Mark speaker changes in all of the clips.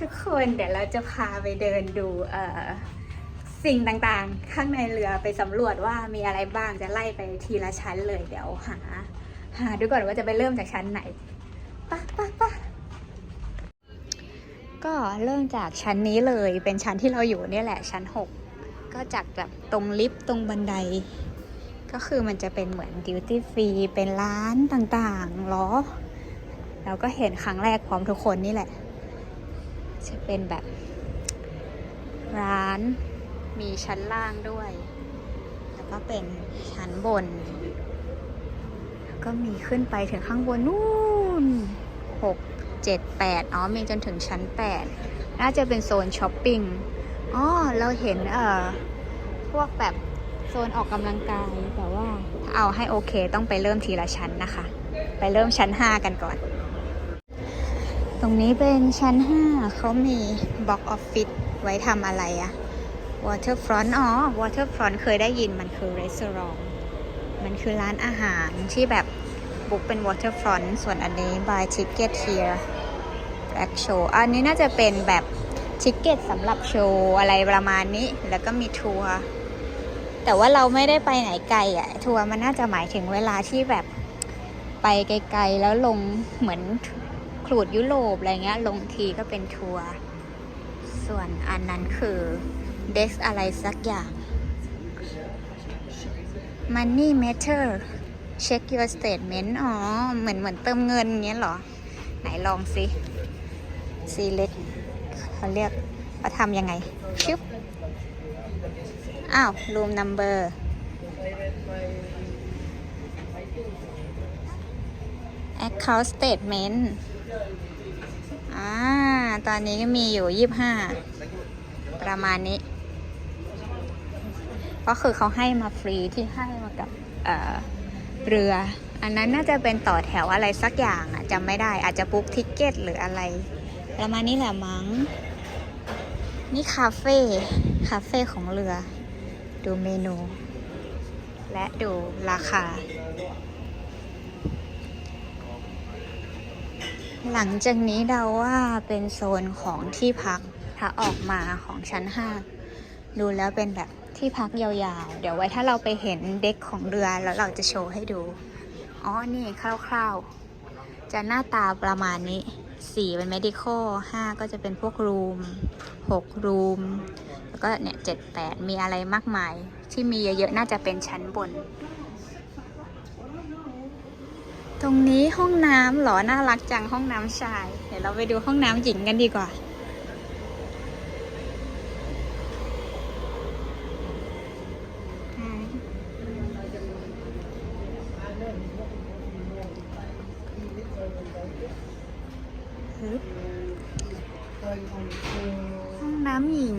Speaker 1: ทุกคนเดี๋ยวเราจะพาไปเดินดูสิ่งต่างๆ ข้างในเรือไปสำรวจว่ามีอะไรบ้างจะไล่ไปทีละชั้นเลยเดี๋ยวหา หาดูก่อนว่าจะไปเริ่มจากชั้นไหนปะปะปะก็เริ่มจากชั้นนี้เลยเป็นชั้นที่เราอยู่เนี่ยแหละชั้น 6 ก็จากแบบตรงลิฟต์ตรงบันได ก็คือมันจะเป็นเหมือนดิวตี้ฟรีเป็นร้านต่างๆเหรอเราก็เห็นครั้งแรกพร้อมทุกคนนี่แหละ จะเป็นแบบร้านมีชั้นล่างด้วย แล้วก็เป็นชั้นบน แล้วก็มีขึ้นไปถึงข้างบนนู่นหกเจ็ดแปดอ๋อ มีจนถึงชั้นแปดน่าจะเป็นโซนช้อปปิ้ง อ๋อ เราเห็นเอ่อ พวกแบบโซนออกกำลังกาย แต่ว่าถ้าเอาให้โอเคต้องไปเริ่มทีละชั้นนะคะ ไปเริ่มชั้น5กันก่อน ตรงนี้เป็นชั้น 5 เขามีบล็อกออฟฟิศไว้ทำอะไรอะ Waterfront อ๋อ Waterfront เคยได้ยินมันคือรีสอร์ทมันคือร้านอาหารที่แบบบุ๊กเป็น Waterfront ส่วนอันนี้ buy ticket here black show อันนี้น่าจะเป็นแบบทิกเก็ตสำหรับโชว์อะไรประมาณนี้ แล้วก็มีทัวร์ แต่ว่าเราไม่ได้ไปไหนไกลอะทัวร์มันน่าจะหมายถึงเวลาที่แบบไปไกลๆแล้วลงเหมือน รูดยุโรปอะไรเงี้ย ลงทีก็เป็นทัวร์ ส่วนอันนั้นคือเด็กอะไรสักอย่าง Money Matter Check your statement อ๋อ เหมือนเหมือนเติมเงินเงี้ยเหรอ ไหนลองสิ select เขาเรียกว่าทำยังไง ชึบ อ้าว room number account statement อ่า ตอนนี้ก็มีอยู่25ประมาณนี้ ก็คือเขาให้มาฟรีที่ให้มากับเเรือ อันนั้นน่าจะเป็นต่อแถวอะไรสักอย่างอะจำไม่ได้ อาจจะบุ๊กทิกเก็ตหรืออะไร ประมาณนี้แหละมั้ง นี่คาเฟ่คาเฟ่ของเรือ ดูเมนู และดูราคา หลังจากนี้เดาว่าเป็นโซนของที่พักถ้าออกมาของชั้น5ดูแล้วเป็นแบบที่พักยาวๆ เดี๋ยวไว้ถ้าเราไปเห็นเด็กของเรือแล้วเราจะโชว์ให้ดู อ๋อ นี่คร่าวๆ จะหน้าตาประมาณนี้ 4 เป็น medical 5 ก็จะเป็นพวกรูม 6 รูม แล้วก็เนี่ย 7 8 มีอะไรมากมาย ที่มีเยอะๆ น่าจะเป็นชั้นบน ตรงนี้ห้องน้ำเหรอ น่ารักจังห้องน้ำชาย เดี๋ยวเราไปดูห้องน้ำหญิงกันดีกว่าฮึบห้องน้ำหญิง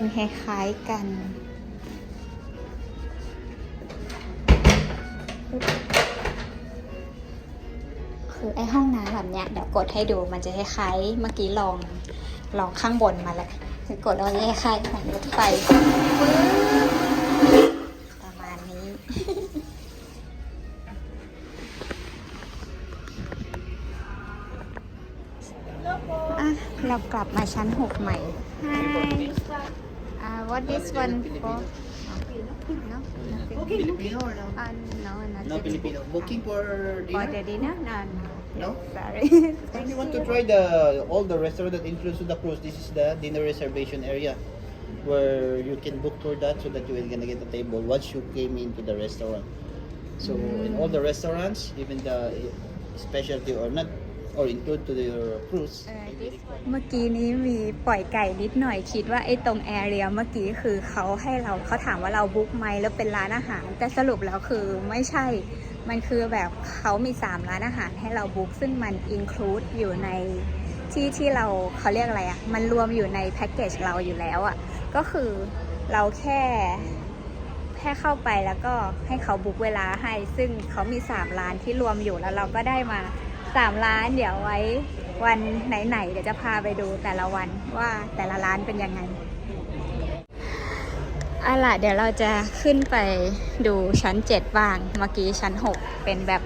Speaker 1: เป็นคล้ายๆกันคือไอห้องน้ำแบบเนี้ยเดี๋ยวกดให้ดูมันจะคล้ายๆเมื่อกี้ลองลองข้างบนมาแล้วคือกดแล้วจะคล้ายๆของรถไฟประมาณนี้ อะ เรากลับมาชั้น6ใหม่ Hi what this one for no nothing
Speaker 2: Filipino or no?
Speaker 1: uh, no not
Speaker 2: No Filipino. Booking for
Speaker 1: for
Speaker 2: dinner?
Speaker 1: the dinner no no
Speaker 2: No?
Speaker 1: sorry
Speaker 2: If you want to try the all the restaurant that includes the cruise, this is the dinner reservation area where you can book for that so that you will gonna get a table once you came into the restaurant. So in all the restaurants, even the specialty or not or include to your cruise.
Speaker 1: เออ this one เมื่อกี้นี้มีปล่อยไก่นิดหน่อยคิดว่าไอ้ตรงแอเรียเมื่อกี้คือเขาให้เราเขาถามว่าเราบุ๊กไหมแล้วเป็นร้านอาหาร แต่สรุปแล้วคือไม่ใช่ มันคือแบบเขามี 3 ร้านอาหารให้เราบุ๊กซึ่งมันอินคลูดอยู่ในที่ที่เราเขาเรียกอะไรอะ่ะ มันรวมอยู่ในแพ็กเกจเราอยู่แล้วอะ่ะ ก็คือเราแค่แค่เข้าไปแล้วก็ให้เขาบุ๊กเวลาให้ ซึ่งเขามี 3 ร้านที่รวมอยู่แล้วเราก็ได้มา 3ร้านเดี๋ยวไว้วันไหนๆเดี๋ยวจะพาไปดูแต่ละวันว่าแต่ละร้านเป็นยังไงอาล่ะเดี๋ยวเราจะขึ้นไปดูชั้น 7 บ้าง เมื่อกี้ชั้น 6 เป็นแบบ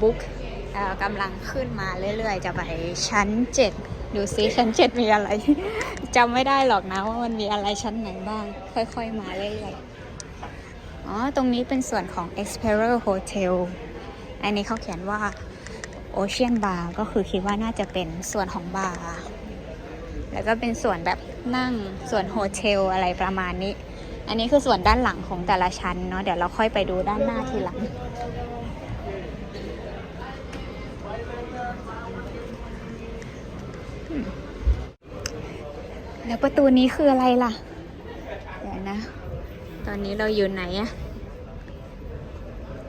Speaker 1: บุ๊กกำลังขึ้นมาเรื่อยๆ จะไปชั้น 7 ดูซิชั้น 7 มีอะไรจำไม่ได้หรอกนะว่ามันมีอะไรชั้นไหนบ้าง ค่อยๆ มาเรื่อยๆ อ๋อ ตรงนี้เป็นส่วนของ Explorer Hotel อันนี้เขาเขียนว่า Ocean Bar ก็คือคิดว่าน่าจะเป็นส่วนของบาร์แล้วก็เป็นส่วนแบบนั่งส่วนโฮเทลอะไรประมาณนี้ อันนี้คือส่วนด้านหลังของแต่ละชั้นเนาะเดี๋ยวเราค่อยไปดูด้านหน้าทีหลังแล้วประตูนี้คืออะไรล่ะ เดี๋ยวนะ ตอนนี้เราอยู่ไหนอะ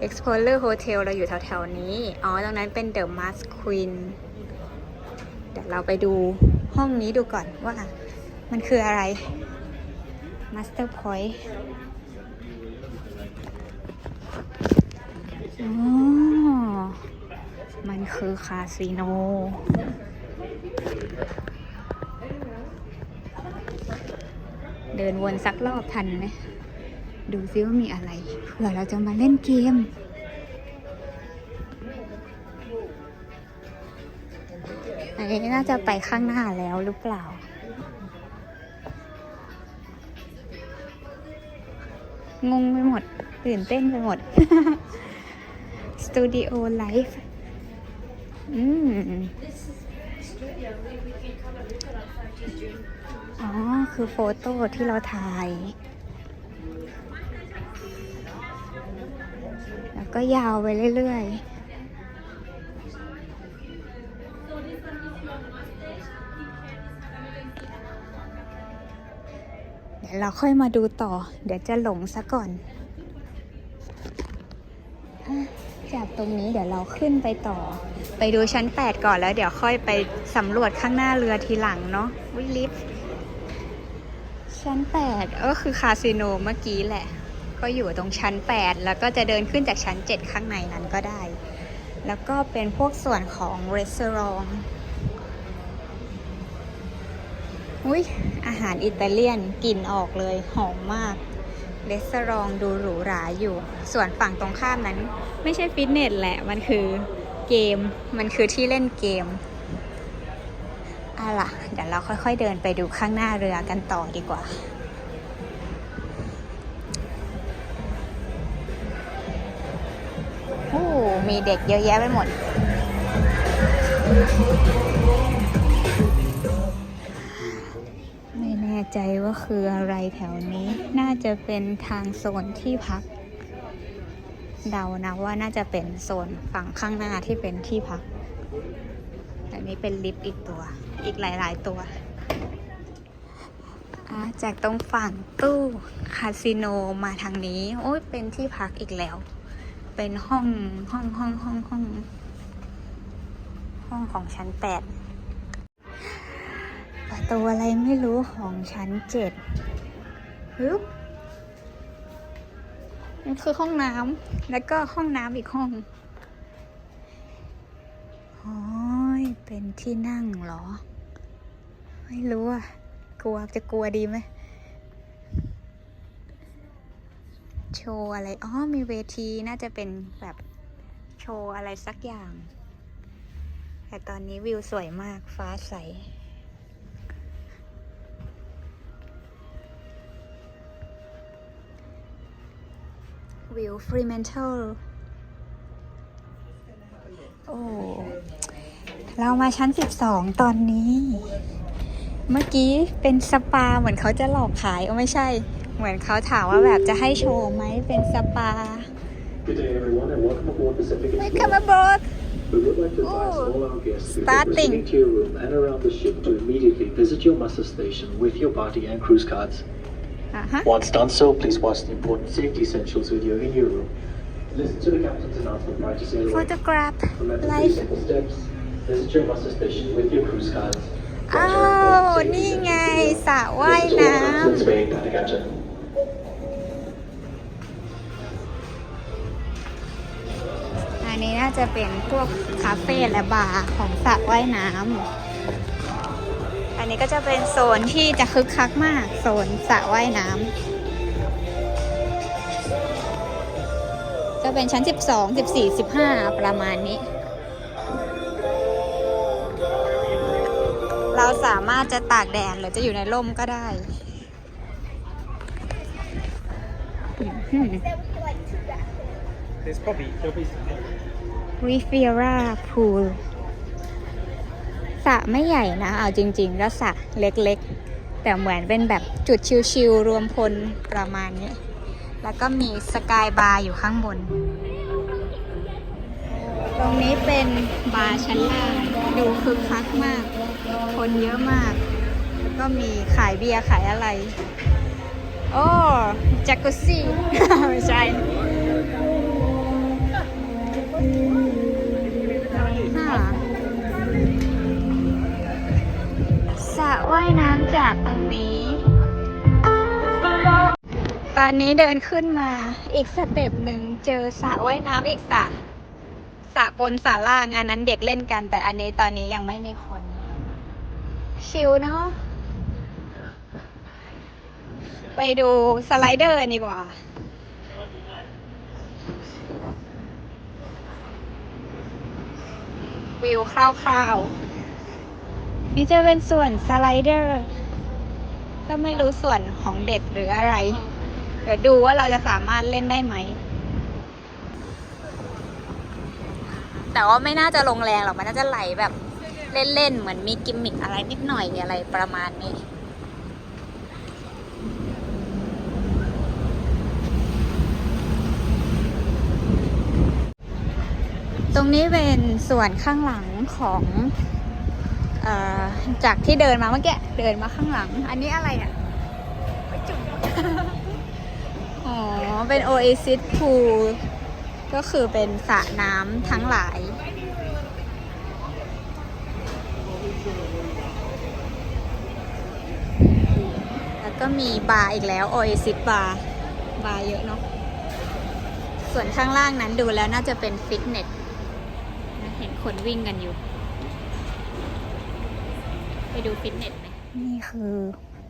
Speaker 1: Explorer Hotel เราอยู่แถวๆนี้ อ๋อ ตรงนั้นเป็น The Mask Queen เดี๋ยวเราไปดูห้องนี้ดูก่อนว่า มันคืออะไร Master Point อ๋อ มันคือคาสิโนเดินวนสักรอบทันไหม ดูซิว่ามีอะไร เผื่อเราจะมาเล่นเกม อันนี้น่าจะไปข้างหน้าแล้วหรือเปล่า งงไปหมด ตื่นเต้นไปหมด สตูดิโอไลฟ์อืมอ๋อ คือโฟโต้ที่เราถ่าย ก็ยาวไปเรื่อย ๆเดี๋ยวเราค่อยมาดูต่อ เดี๋ยวจะหลงซะก่อน จากตรงนี้เดี๋ยวเราขึ้นไปต่อ ไปดูชั้น 8 ก่อนแล้วเดี๋ยวค่อยไปสำรวจข้างหน้าเรือทีหลังเนาะวิลิฟต์ชั้น 8 ก็คือคาสิโนเมื่อกี้แหละ ก็อยู่ตรงชั้น 8 แล้วก็จะเดินขึ้นจากชั้น 7 ข้างในนั้นก็ได้ แล้วก็เป็นพวกส่วนของรีสอร์ทอุ้ยอาหารอิตาเลียนกลิ่นออกเลยหอมมากรีสอร์ทดูหรูหราอยู่ ส่วนฝั่งตรงข้ามนั้น ไม่ใช่ฟิตเนสแหละ มันคือเกม มันคือที่เล่นเกมอาล่ะ เดี๋ยวเราค่อยๆเดินไปดูข้างหน้าเรือกันต่อดีกว่า มีเด็กเยอะแยะไปหมด ไม่แน่ใจว่าคืออะไรแถวนี้ น่าจะเป็นทางโซนที่พัก เดานะว่าน่าจะเป็นโซนฝั่งข้างหน้าที่เป็นที่พักอันนี้เป็นลิฟต์อีกตัว อีกหลาย ๆ ตัวจากตรงฝั่งตู้คาสิโนมาทางนี้ โอ้ยเป็นที่พักอีกแล้ว เป็นห้องห้องห้องห้องห้องห้องของชั้นแปดประตูอะไรไม่รู้ของชั้นเจ็ดฮึบมันคือห้องน้ำแล้วก็ห้องน้ำอีกห้องโอ้ยเป็นที่นั่งเหรอ ไม่รู้อะ กลัวจะกลัวดีไหม ว์อะไร อ๋อ มีเวทีน่าจะเป็นแบบโชว์อะไรสักอย่าง แต่ตอนนี้วิวสวยมากฟ้าใส วิวฟรีแมนเทลโอ้ เรามาชั้น 12 ตอนนี้ เมื่อกี้เป็นสปาเหมือนเขาจะหลอกขายก็ไม่ใช่ เหมือนเขาถามว่าแบบจะให้โชว์ไหมเป็นสปา
Speaker 3: Good day, everyone, and welcome aboard Pacific Express.
Speaker 1: Welcome aboard
Speaker 3: We would like to advise
Speaker 1: Ooh,
Speaker 3: all our guests before
Speaker 1: starting.
Speaker 3: proceeding to your room and around the ship to immediately visit your muster station with your party and cruise cards.
Speaker 1: อ่าฮะ
Speaker 3: Once done so, please watch the important safety essentials with you in your room. Listen to the captain's announcement prior to sailing. away.
Speaker 1: photograph
Speaker 3: Remember three
Speaker 1: live
Speaker 3: simple steps. Visit your muster station with your cruise cards.
Speaker 1: อ้าวนี่ไงสระว่ายน้
Speaker 3: Listen
Speaker 1: อันนี้น่าจะเป็นพวกคาเฟ่และบาร์ของสระว่ายน้ำ อันนี้ก็จะเป็นโซนที่จะคึกคักมาก โซนสระว่ายน้ำจะเป็นชั้น 12 14 15 ประมาณนี้ เราสามารถจะตากแดดหรือจะอยู่ในร่มก็ได้อืม
Speaker 4: There's probably there'll be some.
Speaker 1: Riviera Pool สระไม่ใหญ่นะ เอาจริงๆ แล้วสระเล็กๆ แต่เหมือนเป็นแบบจุดชิลๆ รวมพลประมาณนี้ แล้วก็มีสกายบาร์อยู่ข้างบน ตรงนี้เป็นบาร์ชั้นล่าง ดูคึกคักมาก คนเยอะมาก แล้วก็มีขายเบียร์ขายอะไร โอ้ จักกุซี่ไม่ใช่ ว่ายน้ำจากตรงนี้ ตอนนี้เดินขึ้นมาอีกสเต็ปหนึ่งเจอสระว่ายน้ำอีกสระสระบนสระล่างอันนั้นเด็กเล่นกัน แต่อันนี้ตอนนี้ยังไม่มีคน ชิลเนาะไปดูสไลเดอร์ดีกว่าวิวคร่าวๆ นี่จะเป็นส่วนสไลเดอร์ ก็ไม่รู้ส่วนของเด็กหรืออะไร เดี๋ยวดูว่าเราจะสามารถเล่นได้ไหม แต่ว่าไม่น่าจะลงแรงหรอก มันน่าจะไหลแบบเล่นๆ เหมือนมีกิมมิคอะไรนิดหน่อยอะไรประมาณนี้ตรงนี้เป็นส่วนข้างหลังของ จากที่เดินมาเมื่อกี้เดินมาข้างหลัง อันนี้อะไรอะจุ่มอ๋อ เป็น Oasis Pool ก็คือเป็นสระน้ำทั้งหลาย แล้วก็มีบาร์อีกแล้ว Oasis Bar บาร์เยอะเนาะส่วนข้างล่างนั้นดูแล้วน่าจะเป็นฟิตเนสเห็นคนวิ่งกันอยู่ ไปดูฟิตเนสไหมนี่คือ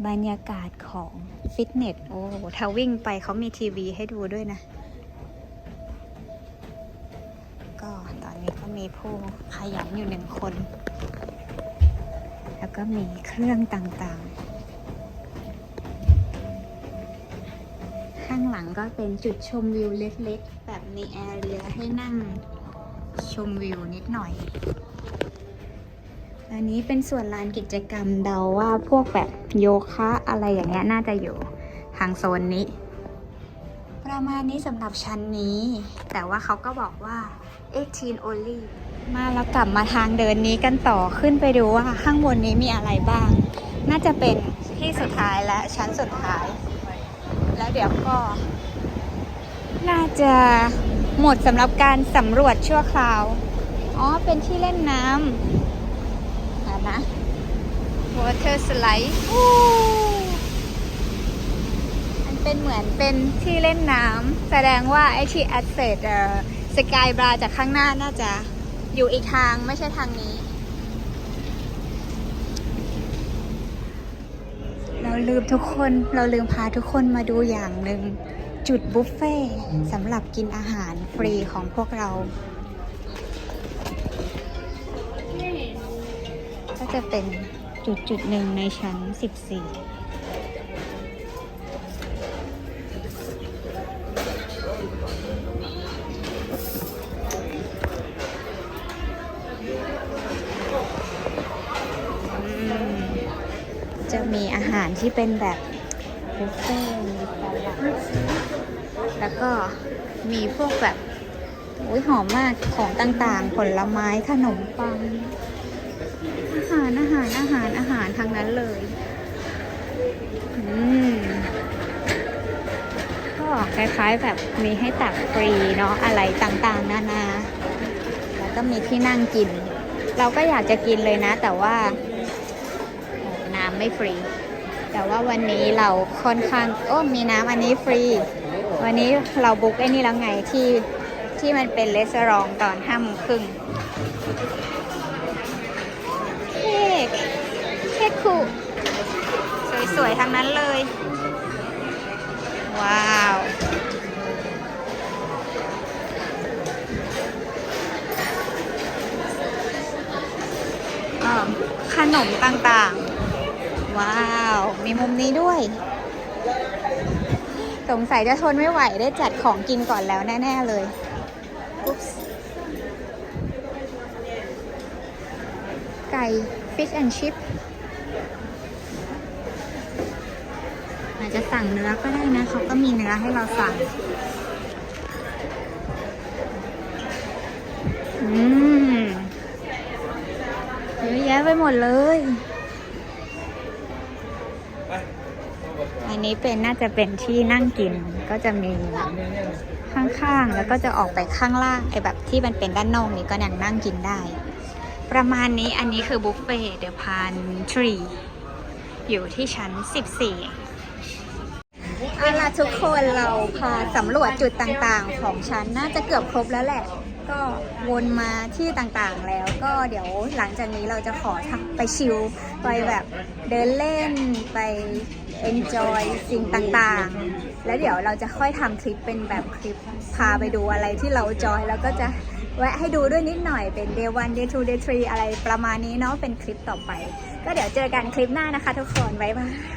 Speaker 1: บรรยากาศของฟิตเนส โอ้ถ้าวิ่งไปเขามีทีวีให้ดูด้วยนะ ก็ตอนนี้ก็มีผู้ขยันอยู่หนึ่งคน แล้วก็มีเครื่องต่างๆ ข้างหลังก็เป็นจุดชมวิวเล็กๆ แบบมีแอร์เรียให้นั่งชมวิวนิดหน่อย อันนี้เป็นส่วนลานกิจกรรมเดาว่าพวกแบบโยคะอะไรอย่างเงี้ยน่าจะอยู่ทางโซนนี้ ประมาณนี้สำหรับชั้นนี้ แต่ว่าเขาก็บอกว่า 18 only มาแล้วกลับมาทางเดินนี้กันต่อขึ้นไปดูว่าข้างบนนี้มีอะไรบ้าง น่าจะเป็นที่สุดท้ายและชั้นสุดท้าย แล้วเดี๋ยวก็ น่าจะหมดสำหรับการสำรวจชั่วคราว อ๋อ เป็นที่เล่นน้ำ อะนะ water slide อู้มันเป็นเหมือนเป็นที่เล่นน้ำแสดงว่าไอ้ที่ access เอ่อสกายบราจากข้างหน้าน่าจะอยู่อีกทางไม่ใช่ทางนี้ เราลืมทุกคนเราลืมพาทุกคนมาดูอย่างหนึ่งจุดบุฟเฟ่ต์สำหรับกินอาหารฟรีของพวกเรา ก็จะเป็นจุดจุดหนึ่งในชั้น 14จะมีอาหารที่เป็นแบบบุฟเฟ่ต์มีสลัดแล้วก็มีพวกแบบอุ้ยหอมมากของต่างๆ ผลไม้ขนมปัง หารอาหารอาหารอาหารทางนั้นเลยอืมก็คล้ายๆแบบมีให้ตักฟรีเนาะอะไรต่างๆ นานาแล้วก็มีที่นั่งกิน เราก็อยากจะกินเลยนะ แต่ว่าน้ำไม่ฟรี แต่ว่าวันนี้เราค่อนข้างโอ้มีน้ำอันนี้ฟรี วันนี้เราบุ๊กไอ้นี่แล้วไงที่ที่มันเป็นเลสซอรองตอนห้าโมงครึ่ง ทั้งนั้นเลย ว้าว ขนมต่างๆ ว้าว มีมุมนี้ด้วย สงสัยจะทนไม่ไหวได้จัดของกินก่อนแล้วแน่ ๆ เลยไก่ fish and chip อาจจะสั่งเนื้อก็ได้นะเขาก็มีเนื้อให้เราสั่ง อืมเยอะแยะไปหมดเลย อันนี้เป็นน่าจะเป็นที่นั่งกินก็จะมีข้างๆ แล้วก็จะออกไปข้างล่างไอ้แบบที่มันเป็นด้านนอกนี้ก็ยังนั่งกินได้ ประมาณนี้อันนี้คือบุฟเฟ่เดอะพันทรีอยู่ที่ชั้น 14 เอาละทุกคนเราพาสำรวจจุดต่างๆ ของชั้นน่าจะเกือบครบแล้วแหละ ก็วนมาที่ต่างๆแล้วก็เดี๋ยวหลังจากนี้เราจะขอไปชิลไปแบบเดินเล่นไป enjoy สิ่งต่างๆ แล้วเดี๋ยวเราจะค่อยทำคลิปเป็นแบบคลิปพาไปดูอะไรที่เราจอยแล้วก็จะแวะให้ดูด้วยนิดหน่อยเป็น day one day two day three อะไรประมาณนี้เนาะเป็นคลิปต่อไป ก็เดี๋ยวเจอกันคลิปหน้านะคะทุกคน บ๊ายบาย